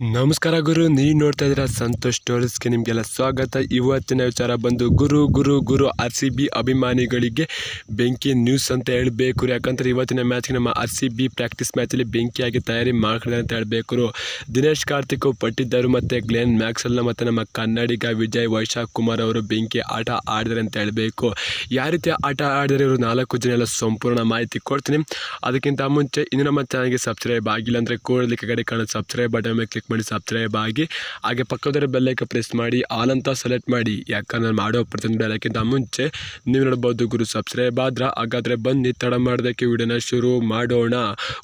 ನಮಸ್ಕಾರ ಗುರು, ನೀವು ನೋಡ್ತಾ ಇದ್ದೀರಾ ಸಂತೋಷ್ ಸ್ಟೋರೀಸ್ಗೆ ನಿಮಗೆಲ್ಲ ಸ್ವಾಗತ. ಇವತ್ತಿನ ವಿಚಾರ ಬಂದು, ಗುರು ಗುರು ಗುರು ಆರ್ ಸಿ ಬಿ ಅಭಿಮಾನಿಗಳಿಗೆ ಬೆಂಕಿ ನ್ಯೂಸ್ ಅಂತ ಹೇಳಬೇಕು ಯಾಕಂದ್ರೆ ಇವತ್ತಿನ ಮ್ಯಾಚ್ಗೆ ನಮ್ಮ ಆರ್ ಸಿ ಬಿ ಪ್ರಾಕ್ಟೀಸ್ ಮ್ಯಾಚಲ್ಲಿ ಬೆಂಕಿಯಾಗಿ ತಯಾರಿ ಮಾಡ್ತಾರೆ ಅಂತ ಹೇಳಬೇಕು ದಿನೇಶ್ ಕಾರ್ತಿಕ್ ಪಟ್ಟಿದ್ದರು ಮತ್ತು ಗ್ಲೆನ್ ಮ್ಯಾಕ್ಸೆಲ್ನ ಮತ್ತು ನಮ್ಮ ಕನ್ನಡಿಗ ವಿಜಯ್ ವೈಶಾಖ್ ಕುಮಾರ್ ಅವರು ಬೆಂಕಿ ಆಟ ಆಡಿದ್ದಾರೆ ಅಂತ ಹೇಳಬೇಕು. ಯಾವ ರೀತಿ ಆಟ ಆಡಿದರೆ ಇವರು? ನಾಲ್ಕು ಜನ ಎಲ್ಲ ಸಂಪೂರ್ಣ ಮಾಹಿತಿ ಕೊಡ್ತೀನಿ. ಅದಕ್ಕಿಂತ ಮುಂಚೆ, ಇನ್ನು ನಮ್ಮ ಚಾನಲ್ಗೆ ಸಬ್ಸ್ಕ್ರೈಬ್ ಆಗಿಲ್ಲ ಅಂದರೆ ಕೂಡಲೇ ಕಡೆ ಕಾಣೋ ಸಬ್ಸ್ಕ್ರೈಬ್ ಬಟನ್ ಮೇಲೆ ಮಾಡಿ ಸಬ್ಸ್ಕ್ರೈಬ್ ಆಗಿ, ಹಾಗೆ ಪಕ್ಕದವರ ಬೆಲ್ಲೈಕ ಪ್ರೆಸ್ ಮಾಡಿ ಆಲ್ ಅಂತ ಸೆಲೆಕ್ಟ್ ಮಾಡಿ. ಯಾಕಂದ್ರೆ ನಾನು ಮಾಡೋ ಪ್ರತಿಯೊಂದು ಬೆಲ್ಲಕ್ಕಿಂತ ಮುಂಚೆ ನೀವು ನೋಡ್ಬೋದು ಗುರು ಸಬ್ಸ್ಕ್ರೈಬ್ ಆದ್ರೆ, ಹಾಗಾದರೆ ಬನ್ನಿ ತಡ ಮಾಡೋದಕ್ಕೆ ವಿಡಿಯೋನ ಶುರು ಮಾಡೋಣ.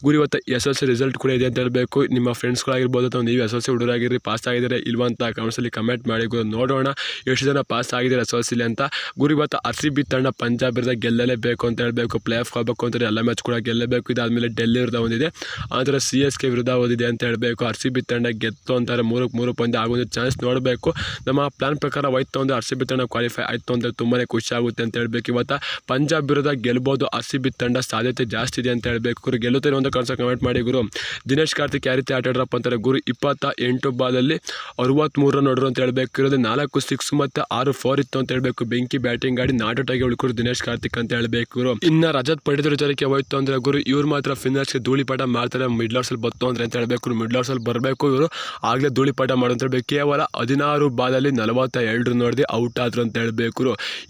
ಗುರು ಇವತ್ತು ಎಸ್ ಎಲ್ ಸಿ ರಿಸಲ್ಟ್ ಕೂಡ ಇದೆ ಅಂತ ಹೇಳಬೇಕು. ನಿಮ್ಮ ಫ್ರೆಂಡ್ಸ್ಗಳಾಗಿರ್ಬೋದು ಅಥವಾ ನೀವು ಎಸ್ ಎಲ್ ಸಿ ಹುಡುಗರಾಗಿರಿ ಪಾಸ್ ಆಗಿದ್ದಾರೆ ಇಲ್ವಾ ಅಂತ ಕಮೆಂಟ್ಸಲ್ಲಿ ಕಮೆಂಟ್ ಮಾಡಿ ಗುರು ನೋಡೋಣ. ಎಷ್ಟು ಜನ ಪಾಸ್ ಆಗಿದ್ದಾರೆ ಎಸ್ ಎಲ್ ಸಿಲಿ ಅಂತ. ಗುರು ಇವತ್ತು ಆರ್ ಸಿ ಬಿ ತಂಡ ಪಂಜಾಬ್ ಇರದ ಗೆಲ್ಲಲೇಬೇಕು ಅಂತ ಹೇಳಬೇಕು. ಪ್ಲೇ ಆಫ್ ಆಗಬೇಕು ಅಂತ ಎಲ್ಲ ಮ್ಯಾಚ್ ಕೂಡ ಗೆಲ್ಲಬೇಕು ಇದಾದಮೇಲೆ ಡೆಲ್ಲಿ ವಿರುದ್ಧ ಒಂದಿದೆ. ಆನಂತರ ಸಿ ಎಸ್ ಕೆ ವಿರುದ್ಧ ಓದಿದೆ ಅಂತ ಹೇಳಬೇಕು. ಆರ್ ಸಿ ಬಿ ತಂಡ ಗೆತ್ತು ಅಂತಾರೆ. ಮೂರಕ್ಕೆ ಮೂರು ಪಂದ್ಯ ಆಗೋದು ಚಾನ್ಸ್ ನೋಡಬೇಕು. ನಮ್ಮ ಪ್ಲಾನ್ ಪ್ರಕಾರ ಹೋಯ್ತು ಅಂದರೆ ಆರ್ ತಂಡ ಕ್ವಾಲಿಫೈ ಆಯಿತು ಅಂದರೆ ತುಂಬಾ ಖುಷಿ ಆಗುತ್ತೆ ಅಂತ ಹೇಳಬೇಕು. ಇವತ್ತು ಪಂಜಾಬ್ ವಿರುದ್ಧ ಗೆಲ್ಬೋದು ಆರ್ ತಂಡ ಸಾಧ್ಯತೆ ಜಾಸ್ತಿ ಇದೆ ಅಂತ ಹೇಳಬೇಕು. ಗುರು ಗೆಲ್ಲುತ್ತೇನೆ ಅಂತ ಕನಸ ಕಮೆಂಟ್ ಮಾಡಿ ಗುರು. ದಿನೇಶ್ ಕಾರ್ತಿಕ್ ಯಾವ ರೀತಿ ಆಟಾಡ್ರಪ್ಪ ಅಂತಾರೆ? ಗುರು ಇಪ್ಪತ್ತ ಎಂಟು ಬಾಲಲ್ಲಿ ಅರವತ್ತ್ಮೂರು ನೋಡ್ರು ಅಂತ ಹೇಳಬೇಕು. ಇರೋದು ನಾಲ್ಕು ಸಿಕ್ಸ್ ಮತ್ತು ಆರು ಫೋರ್ ಇತ್ತು ಅಂತ ಹೇಳಬೇಕು. ಬೆಂಕಿ ಬ್ಯಾಟಿಂಗ್ ಆಡಿ ನಾಟೋಟಾಗಿ ಉಳ್ಕೊರು ದಿನೇಶ್ ಕಾರ್ತಿಕ್ ಅಂತ ಹೇಳಬೇಕು ಗುರು. ಇನ್ನು ರಜತ್ ಪಡಿತರ ವಿಚಾರಕ್ಕೆ ಹೋಯ್ತು ಅಂದರೆ ಗುರು, ಇವ್ರು ಮಾತ್ರ ಫಿನ್ನರ್ಸ್ಗೆ ಧೂಳಿಪಾಠ ಮಾಡ್ತಾರೆ. ಮಿಡ್ಲರ್ಸಲ್ಲಿ ಬತ್ತು ಅಂದರೆ ಅಂತ ಹೇಳಬೇಕು ಮಿಡ್ಲರ್ಸಲ್ಲಿ ಬರಬೇಕು. ಇವರು ಆಗಲೇ ಧೂಳಿಪಾಠ ಮಾಡು ಅಂತ ಹೇಳ್ಬೇಕು ಕೇವಲ ಹದಿನಾರು ಬಾಲಲ್ಲಿ ನಲವತ್ತ ಎರಡು ನೋಡಿದೆ ಔಟ್ ಆದ್ರು ಅಂತ ಹೇಳಬೇಕು.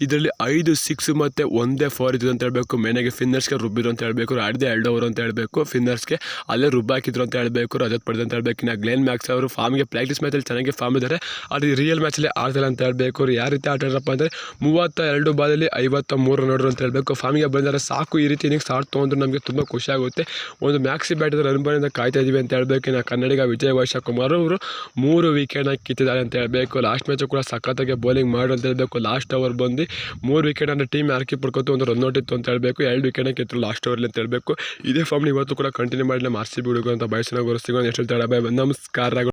ಇದರಲ್ಲಿ ಐದು ಸಿಕ್ಸ್ ಮತ್ತು ಒಂದೇ ಫೋರ್ ಇದ್ರು ಅಂತ ಹೇಳಬೇಕು. ಮೆನೆಗೆ ಫಿನ್ನರ್ಸ್ಗೆ ರುಬ್ಬಿದ್ರು ಅಂತ ಹೇಳಬೇಕು. ಆಡಿದೆ ಎರಡು ಓವರ್ ಅಂತ ಹೇಳಬೇಕು. ಫಿನ್ನರ್ಸ್ಗೆ ಅಲ್ಲೇ ರುಬ್ಬಾಕಿದ್ರು ಅಂತ ಹೇಳಬೇಕು. ರಜತ್ ಪಡೆದು ಅಂತ ಹೇಳಬೇಕು. ಇನ್ನು ಗ್ಲೇನ್ ಮ್ಯಾಕ್ಸ್ ಅವರು ಫಾರ್ಮ್ಗೆ ಪ್ರಾಕ್ಟೀಸ್ ಮ್ಯಾಚಲ್ಲಿ ಚೆನ್ನಾಗಿ ಫಾರ್ಮ್ ಇದ್ದಾರೆ. ಆದರೆ ರಿಯಲ್ ಮ್ಯಾಚಲ್ಲಿ ಆಡ್ತಾರೆ ಅಂತ ಹೇಳಬೇಕು. ಅವ್ರು ಯಾವ ರೀತಿ ಆಟ ಆಡ್ರಪ್ಪ ಅಂದರೆ ಮೂವತ್ತ ಎರಡು ಬಾಲಲ್ಲಿ ಐವತ್ತ ಮೂರು ನೋಡ್ರು ಅಂತ ಹೇಳಬೇಕು. ಫಾರ್ಮಿಗೆ ಬಂದರೆ ಸಾಕು ಈ ರೀತಿ ಇನ್ನಿಂಗ್ಸ್ ಆಡ್ತು ಅಂದ್ರೆ ನಮಗೆ ತುಂಬ ಖುಷಿ ಆಗುತ್ತೆ. ಒಂದು ಮ್ಯಾಕ್ಸಿ ಬ್ಯಾಟರ್ ಅನುಭವದಿಂದ ಕಾಯ್ತಾ ಇದೀವಿ ಅಂತ ಹೇಳಬೇಕು. ಇನ್ನು ಕನ್ನಡಿಗ ವಿಜಯ ವೈಶಾಖ್ ಕುಮಾರ್ ಅವರು ಮೂರು ವಿಕೆಟ್ನ ಕಿತ್ತಿದ್ದಾರೆ ಅಂತ ಹೇಳಬೇಕು. ಲಾಸ್ಟ್ ಮ್ಯಾಚು ಕೂಡ ಸಖತ್ತಾಗಿ ಬೌಲಿಂಗ್ ಮಾಡು ಅಂತ ಹೇಳಬೇಕು. ಲಾಸ್ಟ್ ಓವರ್ ಬಂದು ಮೂರು ವಿಕೆಟ್ ಅಂದರೆ ಟೀಮ್ ಯಾರಕ್ಕೆ ಪಡ್ಕೊತು ಒಂದು ರನ್ ಔಟ್ ಇತ್ತು ಅಂತ ಹೇಳಬೇಕು. ಎರಡು ವಿಕೆಟ್ನ ಕಿತ್ತರು ಲಾಸ್ಟ್ ಓವರ್ಲಿ ಅಂತ ಹೇಳಬೇಕು. ಇದೇ ಫಾರ್ಮ್ ಇವತ್ತು ಕೂಡ ಕಂಟಿನ್ಯೂ ಮಾಡಲಿ ಮಾರ್ಸಿ ಆರ್ ಸಿ ಬಿ ಹುಡುಗ ಅಂತ ಬಯಸಿನ ಸಿಗೋಣ. ಎಷ್ಟು ತಡ ನಮಸ್ಕಾರ.